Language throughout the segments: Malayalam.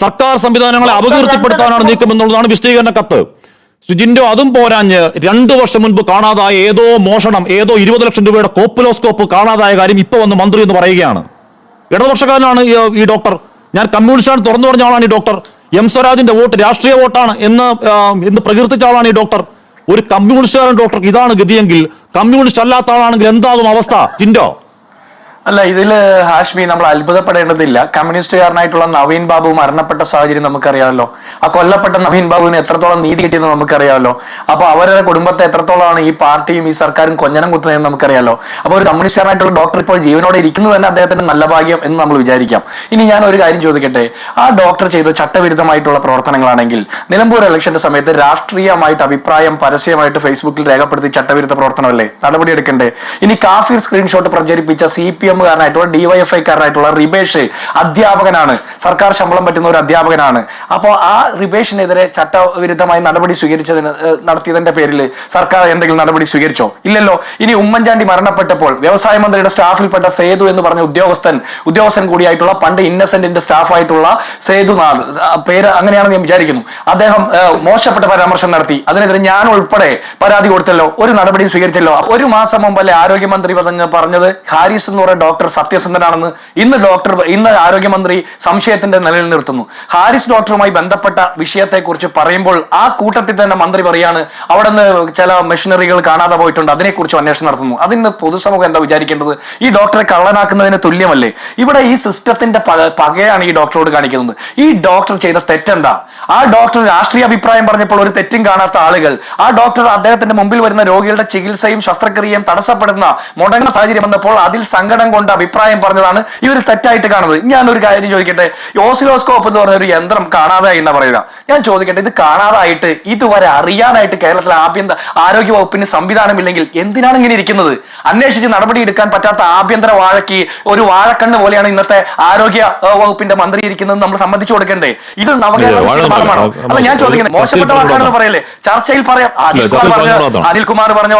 സർക്കാർ സംവിധാനങ്ങളെ അപകീർത്തിപ്പെടുത്താനാണ് നീക്കം എന്നുള്ളതാണ് വിശദീകരണ കത്ത്. ശ്രീ അതും പോരാഞ്ഞ് രണ്ടു വർഷം മുൻപ് കാണാതായ ഏതോ മോഷണം ഏതോ ഇരുപത് ലക്ഷം രൂപയുടെ കോപ്പിലോസ്കോപ്പ് കാണാതായ കാര്യം ഇപ്പൊ വന്ന് മന്ത്രി എന്ന് പറയുകയാണ്. ഇടതുപക്ഷക്കാരനാണ് ഈ- ഡോക്ടർ. ഞാൻ കമ്മ്യൂണിസ്റ്റാണ് തുറന്നു പറഞ്ഞ ആളാണ് ഈ ഡോക്ടർ. എം സ്വരാജിന്റെ വോട്ട് രാഷ്ട്രീയ വോട്ടാണ് എന്ന് എന്ന് പ്രകീർത്തിച്ച ആളാണ് ഈ ഡോക്ടർ. ഒരു കമ്മ്യൂണിസ്റ്റുകാരൻ ഡോക്ടർ. ഇതാണ് ഗതിയെങ്കിൽ കമ്മ്യൂണിസ്റ്റ് അല്ലാത്ത ആളാണെങ്കിൽ എന്താകും അവസ്ഥ? ജിൻഡോ. അല്ല ഇതിൽ ഹാഷ്മി നമ്മൾ അത്ഭുതപ്പെടേണ്ടതില്ല. കമ്മ്യൂണിസ്റ്റുകാരനായിട്ടുള്ള നവീൻ ബാബു മരണപ്പെട്ട സാഹചര്യം നമുക്കറിയാമല്ലോ. ആ കൊല്ലപ്പെട്ട നവീൻ ബാബുവിന് എത്രത്തോളം നീതി കിട്ടിയെന്ന് നമുക്കറിയാമല്ലോ. അപ്പൊ അവരുടെ കുടുംബത്തെ എത്രത്തോളമാണ് ഈ പാർട്ടിയും ഈ സർക്കാരും കൊഞ്ഞനം കുത്തുന്നതെന്ന് നമുക്കറിയാമല്ലോ. അപ്പൊ ഒരു കമ്മ്യൂണിസ്റ്റുകാരനായിട്ടുള്ള ഡോക്ടർ ഇപ്പോൾ ജീവനോടെ ഇരിക്കുന്നത് തന്നെ അദ്ദേഹത്തിന്റെ നല്ല ഭാഗ്യം എന്ന് നമ്മൾ വിചാരിക്കാം. ഇനി ഞാൻ ഒരു കാര്യം ചോദിക്കട്ടെ? ആ ഡോക്ടർ ചെയ്ത ചട്ടവിരുദ്ധമായിട്ടുള്ള പ്രവർത്തനങ്ങളാണെങ്കിൽ നിലമ്പൂർ ഇലക്ഷന്റെ സമയത്ത് രാഷ്ട്രീയമായിട്ട് അഭിപ്രായം പരസ്യമായിട്ട് ഫേസ്ബുക്കിൽ രേഖപ്പെടുത്തി ചട്ടവിരുദ്ധ പ്രവർത്തനമല്ലേ? നടപടിയെടുക്കണ്ടേ? ഇനി കാഫിർ സ്ക്രീൻഷോട്ട് പ്രചരിപ്പിച്ച സി പി എമ്മുകാരനായിട്ടുള്ള ഡിവൈഎഫ്ഐക്കാരനായിട്ടുള്ള റിബേഷ് അധ്യാപകനാണ്. സർക്കാർ ശമ്പളം പറ്റുന്ന ഒരു അധ്യാപകനാണ്. അപ്പോൾ ആ റിബേഷിനെതിരെ ചട്ടവിരുദ്ധമായി നടപടി സ്വീകരിച്ചതിന് നടത്തിയതിന്റെ പേരിൽ സർക്കാർ എന്തെങ്കിലും നടപടി സ്വീകരിച്ചോ? ഇല്ലല്ലോ. ഇനി ഉമ്മൻചാണ്ടി മരണപ്പെട്ടപ്പോൾ വ്യവസായ മന്ത്രിയുടെ സ്റ്റാഫിൽപ്പെട്ട സേതു എന്ന് പറഞ്ഞ ഉദ്യോഗസ്ഥൻ ഉദ്യോഗസ്ഥൻ കൂടിയായിട്ടുള്ള പണ്ട് ഇന്നസെന്റിന്റെ സ്റ്റാഫായിട്ടുള്ള സേതുനാഥ് പേര് അങ്ങനെയാണെന്ന് ഞാൻ വിചാരിക്കുന്നു. അദ്ദേഹം മോശപ്പെട്ട പരാമർശം നടത്തി. അതിനെതിരെ ഞാൻ ഉൾപ്പെടെ പരാതി കൊടുത്തല്ലോ. ഒരു നടപടിയും സ്വീകരിച്ചല്ലോ. ഒരു മാസം മുമ്പല്ലേ ആരോഗ്യമന്ത്രി പറഞ്ഞ പറഞ്ഞത്? ഹാരിസ് എന്ന് പറയുന്ന ഡോക്ടർ സത്യസന്ധനാണെന്ന് ഇന്ന് ഡോക്ടർ ഇന്ന് ആരോഗ്യമന്ത്രി സംശയത്തിന്റെ നിലയിൽ നിർത്തുന്നു. ഹാരിസ് ഡോക്ടറുമായി ബന്ധപ്പെട്ട വിഷയത്തെക്കുറിച്ച് പറയുമ്പോൾ ആ കൂട്ടത്തിൽ തന്നെ മന്ത്രി പറയാണ് അവിടെ നിന്ന് ചില മെഷീനറികൾ കാണാതെ പോയിട്ടുണ്ട് അതിനെക്കുറിച്ച് അന്വേഷണം നടത്തുന്നു. അതിന് പൊതുസമൂഹം എന്താ വിചാരിക്കേണ്ടത്? ഈ ഡോക്ടറെ കള്ളനാക്കുന്നതിന് തുല്യമല്ലേ? ഇവിടെ ഈ സിസ്റ്റത്തിന്റെ പക- പകയാണ് ഈ ഡോക്ടറോട് കാണിക്കുന്നത്. ഈ ഡോക്ടർ ചെയ്ത തെറ്റെന്താ? ആ ഡോക്ടർ രാഷ്ട്രീയ അഭിപ്രായം പറഞ്ഞപ്പോൾ ഒരു തെറ്റും കാണാത്ത ആളുകൾ ആ ഡോക്ടർ അദ്ദേഹത്തിന്റെ മുമ്പിൽ വരുന്ന രോഗികളുടെ ചികിത്സയും ശസ്ത്രക്രിയയും തടസ്സപ്പെടുന്ന മുടങ്ങുന്ന സാഹചര്യം വന്നപ്പോൾ അതിൽ സങ്കടം കൊണ്ട് അഭിപ്രായം പറഞ്ഞതാണ് ഇവർ തെറ്റായിട്ട് കാണുന്നത്. ഞാൻ ഒരു കാര്യം ചോദിക്കട്ടെ? ഓസിലോസ്കോപ്പ് എന്ന് പറഞ്ഞ ഒരു യന്ത്രം കാണാതായി എന്നാ പറയുക. ഞാൻ ചോദിക്കട്ടെ ഇത് കാണാതായിട്ട് ഇതുവരെ അറിയാനായിട്ട് കേരളത്തിലെ ആഭ്യന്തര ആരോഗ്യ വകുപ്പിന് സംവിധാനമില്ലെങ്കിൽ എന്തിനാണ് ഇങ്ങനെ ഇരിക്കുന്നത്? അന്വേഷിച്ച് നടപടി എടുക്കാൻ പറ്റാത്ത ആഭ്യന്തര വാഴയ്ക്ക് ഒരു വാഴക്കണ്ണ് പോലെയാണ് ഇന്നത്തെ ആരോഗ്യ വകുപ്പിന്റെ മന്ത്രി ഇരിക്കുന്നത് നമ്മൾ സമ്മതിച്ചു കൊടുക്കണ്ടേ? ഇത് നവകേരളമാണോ അപ്പൊ ഞാൻ ചോദിക്കുന്നത്. മോശപ്പെട്ട വാക്കാണെന്ന് പറയല്ലേ? ചർച്ചയിൽ പറയാം. അനിൽ ഇല്ല, കുമാർ പറഞ്ഞ. അനിൽകുമാർ പറഞ്ഞ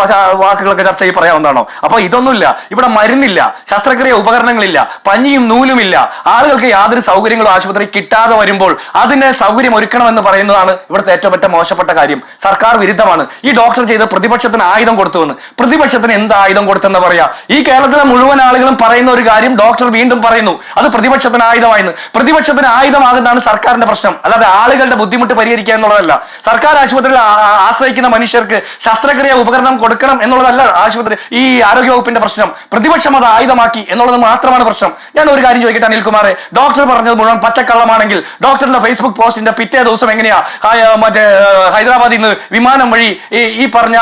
വാക്കുകളൊക്കെ ചർച്ചയിൽ പറയാവുന്നതാണോ? അപ്പൊ ഇതൊന്നുമില്ല. ഇവിടെ മരുന്നില്ല. ശസ്ത്രക്രിയ ഉപകരണങ്ങളില്ല പഞ്ഞിയും നൂലുമില്ല. ആളുകൾക്ക് യാതൊരു സൗകര്യങ്ങളും ആശുപത്രി കിട്ടാതെ വരുമ്പോൾ അതിന് സൗകര്യം ഒരുക്കണമെന്ന് പറയുന്നതാണ് ഇവിടുത്തെ ഏറ്റവും ഏറ്റവും മോശപ്പെട്ട കാര്യം. സർക്കാർ വിരുദ്ധമാണ്. ഈ ഡോക്ടർ ചെയ്ത് പ്രതിപക്ഷത്തിന് ആയുധം കൊടുത്തുവെന്ന് പ്രതിപക്ഷത്തിന് എന്ത് ആയുധം കൊടുത്തെന്ന് പറയാ? ഈ കേരളത്തിലെ മുഴുവൻ ആളുകളും പറയുന്ന ഒരു കാര്യം ഡോക്ടർ വീണ്ടും പറയുന്നു. അത് പ്രതിപക്ഷത്തിന് ആയുധമായിരുന്നു പ്രതിപക്ഷത്തിന് ആയുധമാകുന്നതാണ് സർക്കാരിന്റെ പ്രശ്നം. അല്ലാതെ ആളുകളുടെ ബുദ്ധിമുട്ട് പരിഹരിക്കുക എന്നുള്ളതല്ല. സർക്കാർ ആശുപത്രിയിൽ ആശ്രയിക്കുന്ന മനുഷ്യർക്ക് ശസ്ത്രക്രിയ ഉപകരണം കൊടുക്കണം എന്നുള്ളതല്ല ആശുപത്രി ഈ ആരോഗ്യ വകുപ്പിന്റെ പ്രശ്നം. പ്രതിപക്ഷം അത് ആയുധമാക്കി എന്നുള്ളത് മാത്രമാണ് പ്രശ്നം. ഞാൻ ഒരു കാര്യം ചോദിക്കട്ടെ അനിൽകുമാറെ? ഡോക്ടർ പറഞ്ഞത് മുഴുവൻ പച്ചക്കള്ളമാണെങ്കിൽ ഡോക്ടറിന്റെ ഫേസ്ബുക്ക് പോസ്റ്റിന്റെ പിറ്റേ ദിവസം എങ്ങനെയാ? മറ്റേ ഹൈദരാബാദിൽ നിന്ന് വിമാനം വഴി ഈ പറഞ്ഞ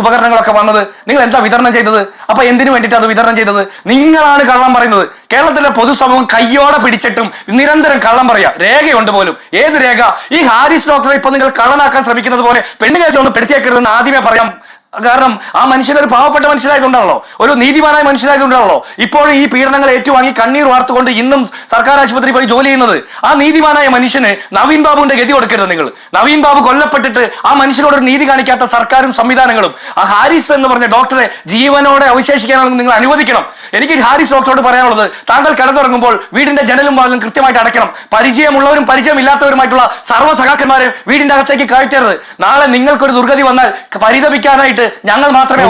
ഉപകരണങ്ങളൊക്കെ വന്നത്. നിങ്ങൾ എന്താ വിതരണം ചെയ്തത്? അപ്പൊ എന്തിനു വേണ്ടിയിട്ട് അത് വിതരണം ചെയ്തത്? നിങ്ങളാണ് കള്ളം പറയുന്നത്. കേരളത്തിലെ പൊതുസമൂഹം കയ്യോടെ പിടിച്ചിട്ടും നിരന്തരം കള്ളം പറയാ. രേഖയുണ്ട് പോലും. ഏത് രേഖ? ഈ ഹാരിസ് ഡോക്ടറെ ഇപ്പൊ നിങ്ങൾ കള്ളനാക്കാൻ ശ്രമിക്കുന്നത് പോലെ പെണ്ണ് കേസ് ഒന്ന് പെടുത്തിയേക്കരുതെന്ന് ആദ്യമേ പറയാം. കാരണം ആ മനുഷ്യൻ ഒരു പാവപ്പെട്ട മനുഷ്യനായതുകൊണ്ടാണല്ലോ ഒരു നീതിമാനായ മനുഷ്യനായതുകൊണ്ടാണല്ലോ ഇപ്പോഴും ഈ പീഡനങ്ങൾ ഏറ്റുവാങ്ങി കണ്ണീർ വാർത്തുകൊണ്ട് ഇന്നും സർക്കാർ ആശുപത്രി പോയി ജോലി ചെയ്യുന്നത് ആ നീതിമാനായ മനുഷ്യന് നവീൻ ബാബുവിന്റെ ഗതി കൊടുക്കരുത് നിങ്ങൾ. നവീൻ ബാബു കൊല്ലപ്പെട്ടിട്ട് ആ മനുഷ്യനോട് ഒരു നീതി കാണിക്കാത്ത സർക്കാരും സംവിധാനങ്ങളും ആ ഹാരിസ് എന്ന് പറഞ്ഞ ഡോക്ടറെ ജീവനോടെ അവശേഷിക്കാനാണെന്ന് നിങ്ങൾ അനുവദിക്കണം. എനിക്ക് ഹാരിസ് ഡോക്ടറോട് പറയാനുള്ളത് താങ്കൾ കിടന്നുറങ്ങുമ്പോൾ വീടിന്റെ ജനലും വാതിലും കൃത്യമായിട്ട് അടയ്ക്കണം. പരിചയമുള്ളവരും പരിചയമില്ലാത്തവരുമായിട്ടുള്ള സർവ സഖാക്കന്മാരെ വീടിന്റെ അകത്തേക്ക് കയറ്റരുത്. നാളെ നിങ്ങൾക്കൊരു ദുർഗതി വന്നാൽ പരിതപിക്കാനായിട്ട് ഞങ്ങൾ മാത്രമേ